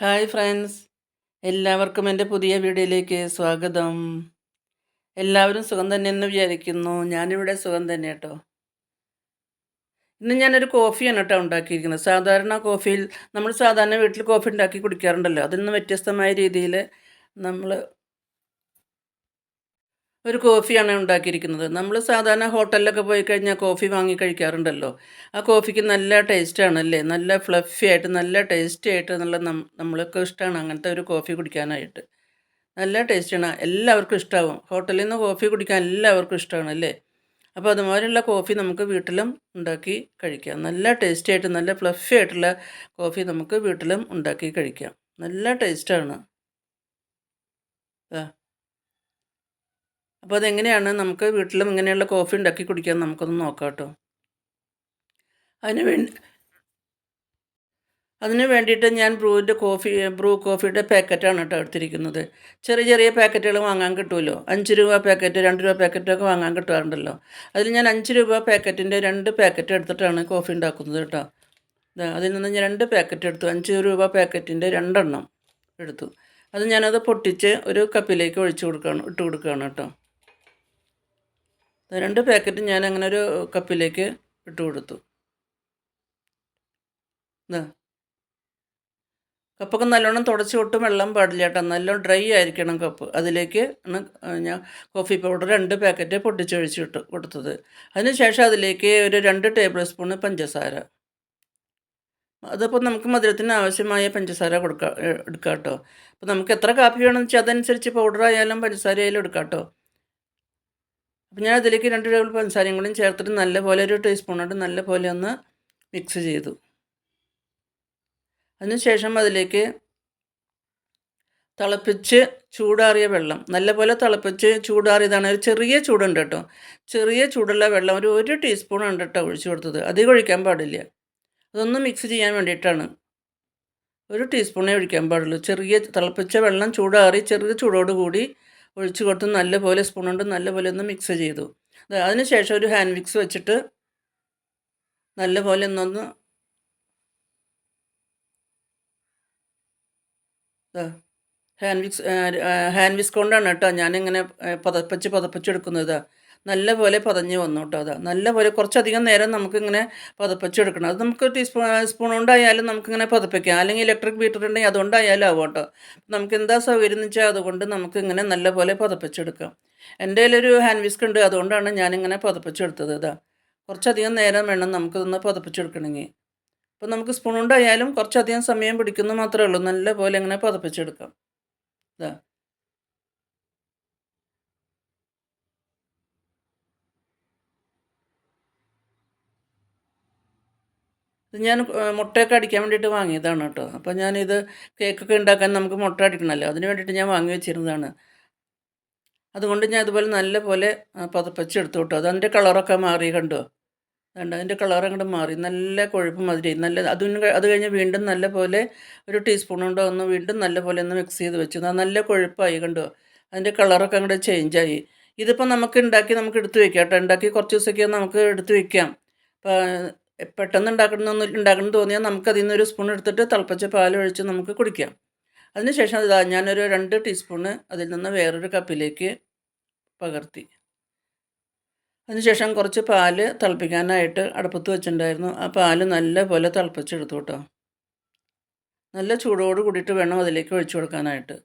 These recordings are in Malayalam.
ഹായ് ഫ്രണ്ട്സ് എല്ലാവർക്കും എന്റെ പുതിയ വീഡിയോയിലേക്ക് സ്വാഗതം. എല്ലാവരും സുഖം തന്നെയെന്ന് വിചാരിക്കുന്നു. ഞാനിവിടെ സുഖം തന്നെ കേട്ടോ ഇന്ന് ഞാനൊരു കോഫിയാണ് കേട്ടോ ഉണ്ടാക്കിയിരിക്കുന്നത്. സാധാരണ കോഫിയിൽ നമ്മൾ സാധാരണ വീട്ടിൽ കോഫി ഉണ്ടാക്കി കുടിക്കാറുണ്ടല്ലോ. അതിൽ നിന്ന് വ്യത്യസ്തമായ രീതിയിൽ നമ്മൾ ഒരു കോഫിയാണ് ഉണ്ടാക്കിയിരിക്കുന്നത്. നമ്മൾ സാധാരണ ഹോട്ടലിലൊക്കെ പോയി കഴിഞ്ഞാൽ കോഫി വാങ്ങി കഴിക്കാറുണ്ടല്ലോ. ആ കോഫിക്ക് നല്ല ടേസ്റ്റാണ് അല്ലേ? നല്ല ഫ്ലഫി ആയിട്ട് നല്ല ടേസ്റ്റി ആയിട്ട് നല്ല നം നമ്മൾക്ക് ഇഷ്ടമാണ് അങ്ങനത്തെ ഒരു കോഫി കുടിക്കാനായിട്ട്. നല്ല ടേസ്റ്റാണ് എല്ലാവർക്കും ഇഷ്ടമാവും ഹോട്ടലിൽ നിന്ന് കോഫി കുടിക്കാൻ എല്ലാവർക്കും ഇഷ്ടമാണ് അല്ലേ? അപ്പോൾ അതുമാതിരിയുള്ള കോഫി നമുക്ക് വീട്ടിലും ഉണ്ടാക്കി കഴിക്കാം. നല്ല ടേസ്റ്റി ആയിട്ട് നല്ല ഫ്ലഫി ആയിട്ടുള്ള കോഫി നമുക്ക് വീട്ടിലും ഉണ്ടാക്കി കഴിക്കാം. നല്ല ടേസ്റ്റാണ് ആ അപ്പോൾ അതെങ്ങനെയാണ്? നമുക്ക് വീട്ടിലും ഇങ്ങനെയുള്ള കോഫി ഉണ്ടാക്കി കുടിക്കാൻ നമുക്കൊന്ന് നോക്കാം കേട്ടോ അതിന് വേണ്ടി അതിന് വേണ്ടിയിട്ട് ഞാൻ ബ്രൂവിന്റെ കോഫി ബ്രൂ കോഫിയുടെ പാക്കറ്റാണ് കേട്ടോ എടുത്തിരിക്കുന്നത്. ചെറിയ ചെറിയ പാക്കറ്റുകൾ വാങ്ങാൻ കിട്ടുമല്ലോ? അഞ്ച് രൂപ പാക്കറ്റ് രണ്ട് രൂപ പാക്കറ്റൊക്കെ വാങ്ങാൻ കിട്ടാറുണ്ടല്ലോ അതിൽ ഞാൻ അഞ്ച് രൂപ പാക്കറ്റിന്റെ രണ്ട് പാക്കറ്റ് എടുത്തിട്ടാണ് കോഫി ഉണ്ടാക്കുന്നത് കേട്ടോ. അതിൽ നിന്ന് ഞാൻ രണ്ട് പാക്കറ്റ് എടുത്തു. അഞ്ച് രൂപ പാക്കറ്റിന്റെ രണ്ടെണ്ണം എടുത്തു. അത് ഞാനത് പൊട്ടിച്ച് ഒരു കപ്പിലേക്ക് ഒഴിച്ചു കൊടുക്കുകയാണ് ഇട്ട് കൊടുക്കുകയാണ് കേട്ടോ. രണ്ട് പാക്കറ്റ് ഞാൻ അങ്ങനെ ഒരു കപ്പിലേക്ക് ഇട്ട് കൊടുത്തു. കപ്പൊക്കെ നല്ലോണം തുടച്ച് ഒട്ടും വെള്ളം പാടില്ല കേട്ടോ. നല്ലോണം ഡ്രൈ ആയിരിക്കണം കപ്പ്. അതിലേക്ക് ആണ് ഞാൻ കോഫി പൗഡർ രണ്ട് പാക്കറ്റ് പൊട്ടിച്ചൊഴിച്ചിട്ട് കൊടുത്തത്. അതിനുശേഷം അതിലേക്ക് ഒരു രണ്ട് ടേബിൾ സ്പൂൺ പഞ്ചസാര. അതിപ്പോൾ നമുക്ക് മധുരത്തിന് ആവശ്യമായ പഞ്ചസാര കൊടുക്കാം എടുക്കാം കേട്ടോ അപ്പോൾ നമുക്ക് എത്ര കാപ്പി വേണമെന്ന് വെച്ചാൽ അതനുസരിച്ച് പൗഡർ ആയാലും പഞ്ചസാര ആയാലും എടുക്കാം കേട്ടോ അപ്പോൾ ഞാൻ അതിലേക്ക് രണ്ട് ടേബിൾ പഞ്ചസാരയും കൂടി ചേർത്തിട്ട് നല്ലപോലെ ഒരു നല്ല നല്ലപോലെ ഒന്ന് മിക്സ് ചെയ്തു. അതിനുശേഷം അതിലേക്ക് തിളപ്പിച്ച് ചൂടാറിയ വെള്ളം നല്ലപോലെ തിളപ്പിച്ച് ചൂടാറിയതാണ്. ഒരു ചെറിയ ചൂടുണ്ട് കേട്ടോ. ചെറിയ ചൂടുള്ള വെള്ളം ഒരു ഒരു ടീസ്പൂൺ ഉണ്ട് കേട്ടോ ഒഴിച്ചു കൊടുത്തത്. അധികം ഒഴിക്കാൻ പാടില്ല. അതൊന്ന് മിക്സ് ചെയ്യാൻ വേണ്ടിയിട്ടാണ്. ഒരു ടീസ്പൂണേ ഒഴിക്കാൻ പാടുള്ളൂ. ചെറിയ തിളപ്പിച്ച വെള്ളം ചൂടാറി ചെറിയ ചൂടോട് കൂടി ഒഴിച്ച് കൊടുത്ത് നല്ലപോലെ സ്പൂൺ കൊണ്ട് നല്ലപോലെ ഒന്ന് മിക്സ് ചെയ്തു. അതിനുശേഷം ഒരു ഹാൻഡ് മിക്സ് വെച്ചിട്ട് നല്ലപോലെ ഒന്നൊന്ന് ഹാൻഡ് വിക്സ് ഹാൻഡ് വിക്സ് കൊണ്ടാണ് കേട്ടോ ഞാനിങ്ങനെ പതപ്പിച്ച് പതപ്പച്ചെടുക്കുന്നത് നല്ല പോലെ പതഞ്ഞ് വന്നു കേട്ടോ അതാ. നല്ല പോലെ കുറച്ചധികം നേരം നമുക്കിങ്ങനെ പതപ്പിച്ചെടുക്കണം. അത് നമുക്ക് ടീസ്പൂൺ സ്പൂൺ കൊണ്ടായാലും നമുക്കിങ്ങനെ പതപ്പിക്കാം. അല്ലെങ്കിൽ ഇലക്ട്രിക് ബീറ്റർ ഉണ്ടെങ്കിൽ അതുകൊണ്ടായാലും ആവും കേട്ടോ നമുക്ക് എന്താ സൗകര്യം എന്ന് വെച്ചാൽ അതുകൊണ്ട് നമുക്ക് ഇങ്ങനെ നല്ല പോലെ പതപ്പിച്ചെടുക്കാം. എന്റെ കയ്യിലൊരു ഹാൻഡ് വിസ്ക് ഉണ്ട്. അതുകൊണ്ടാണ് ഞാനിങ്ങനെ പതപ്പിച്ചെടുത്തത് ഇതാ. കുറച്ചധികം നേരം വേണം നമുക്കിതൊന്ന് പതപ്പിച്ചെടുക്കണമെങ്കിൽ. അപ്പോൾ നമുക്ക് സ്പൂൺ കൊണ്ടായാലും കുറച്ചധികം സമയം പിടിക്കുന്നു മാത്രമേ ഉള്ളൂ. നല്ല പോലെ ഇങ്ങനെ പതപ്പിച്ചെടുക്കാം. ഇതാ. ഇത് ഞാൻ മുട്ടയൊക്കെ അടിക്കാൻ വേണ്ടിയിട്ട് വാങ്ങിയതാണ് കേട്ടോ. അപ്പോൾ ഞാനിത് കേക്കൊക്കെ ഉണ്ടാക്കാൻ നമുക്ക് മുട്ട അടിക്കണമല്ലോ. അതിന് വേണ്ടിയിട്ട് ഞാൻ വാങ്ങി വെച്ചിരുന്നതാണ്. അതുകൊണ്ട് ഞാൻ അതുപോലെ നല്ല പോലെ പതപ്പച്ചെടുത്തു കേട്ടോ. അതിന്റെ കളറൊക്കെ മാറി കണ്ടോ? കണ്ടോ? അതിന്റെ കളർ അങ്ങോട്ട് മാറി. നല്ല കൊഴുപ്പ് മതിരി. നല്ല അതിന് അത് കഴിഞ്ഞ് വീണ്ടും നല്ല പോലെ ഒരു ടീസ്പൂൺ കൊണ്ടോ ഒന്ന് വീണ്ടും നല്ല പോലെ ഒന്ന് മിക്സ് ചെയ്ത് വെച്ചു. നല്ല കൊഴുപ്പായി കണ്ടോ? അതിന്റെ കളറൊക്കെ അങ്ങോട്ട് ചേഞ്ചായി. ഇതിപ്പോൾ നമുക്ക് ഉണ്ടാക്കി നമുക്ക് എടുത്ത് വെക്കാം കേട്ടോ. ഉണ്ടാക്കി കുറച്ച് ദിവസമൊക്കെ നമുക്ക് എടുത്ത് വെക്കാം. പെട്ടെന്ന് ഉണ്ടാക്കണമെന്ന് ഉണ്ടാക്കണം തോന്നിയാൽ നമുക്ക് അതിൽ നിന്നൊരു സ്പൂൺ എടുത്തിട്ട് തിളപ്പിച്ച പാലൊഴിച്ച് നമുക്ക് കുടിക്കാം. അതിനുശേഷം ഇതാ ഞാനൊരു രണ്ട് ടീസ്പൂണ് അതിൽ നിന്ന് വേറൊരു കപ്പിലേക്ക് പകർത്തി. അതിനുശേഷം കുറച്ച് പാൽ തിളപ്പിക്കാനായിട്ട് അടുപ്പത്ത് വെച്ചിട്ടുണ്ടായിരുന്നു. ആ പാൽ നല്ല പോലെ തിളപ്പിച്ചെടുത്തു കേട്ടോ. നല്ല ചൂടോട് കൂടിയിട്ട് വേണം അതിലേക്ക് ഒഴിച്ചു കൊടുക്കാനായിട്ട്.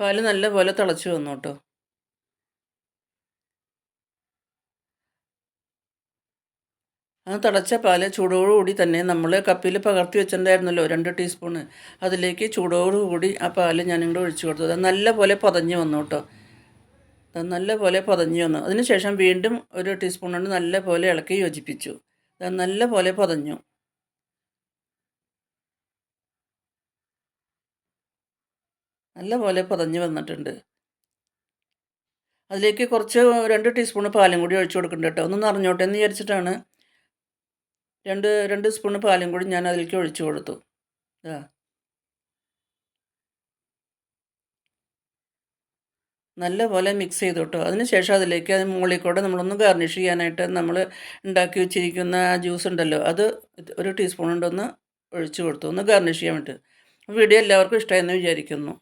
പാൽ നല്ല പോലെ തിളച്ച് വന്നു കേട്ടോ. ആ തിളച്ച പാൽ ചൂടോടുകൂടി തന്നെ നമ്മൾ കപ്പിൽ പകർത്തി വെച്ചിട്ടുണ്ടായിരുന്നല്ലോ രണ്ട് ടീസ്പൂണ്. അതിലേക്ക് ചൂടോടുകൂടി ആ പാൽ ഞാനിങ്ങോട്ട് ഒഴിച്ചു കൊടുത്തത് നല്ല പോലെ പതഞ്ഞ് വന്നു കേട്ടോ. നല്ല പോലെ പതഞ്ഞ് വന്നു. അതിനുശേഷം വീണ്ടും ഒരു ടീസ്പൂൺ കൊണ്ട് നല്ല പോലെ ഇളക്കി യോജിപ്പിച്ചു. നല്ല പോലെ പതഞ്ഞു. നല്ല പോലെ പതഞ്ഞ് വന്നിട്ടുണ്ട്. അതിലേക്ക് കുറച്ച് രണ്ട് ടീസ്പൂൺ പാലും കൂടി ഒഴിച്ചു കൊടുക്കുന്നുണ്ട് കേട്ടോ. ഒന്ന് നിറഞ്ഞോട്ടെ എന്ന് വിചാരിച്ചിട്ടാണ് രണ്ട് രണ്ട് സ്പൂൺ പാലും കൂടി ഞാൻ അതിലേക്ക് ഒഴിച്ചു കൊടുത്തു. ആ നല്ലപോലെ മിക്സ് ചെയ്തു അതിനുശേഷം അതിലേക്ക് അത് മുകളിൽ കൂടെ നമ്മളൊന്ന് ഗാർണിഷ് ചെയ്യാനായിട്ട് നമ്മൾ ഉണ്ടാക്കി വെച്ചിരിക്കുന്ന ആ ജ്യൂസ് ഉണ്ടല്ലോ അത് ഒരു ടീസ്പൂൺ കൊണ്ടൊന്ന് ഒഴിച്ചു കൊടുത്തു. ഒന്ന് ഗാർണിഷ് ചെയ്യാൻ വേണ്ടിയിട്ട്. വീഡിയോ എല്ലാവർക്കും ഇഷ്ടമായെന്ന് വിചാരിക്കുന്നു.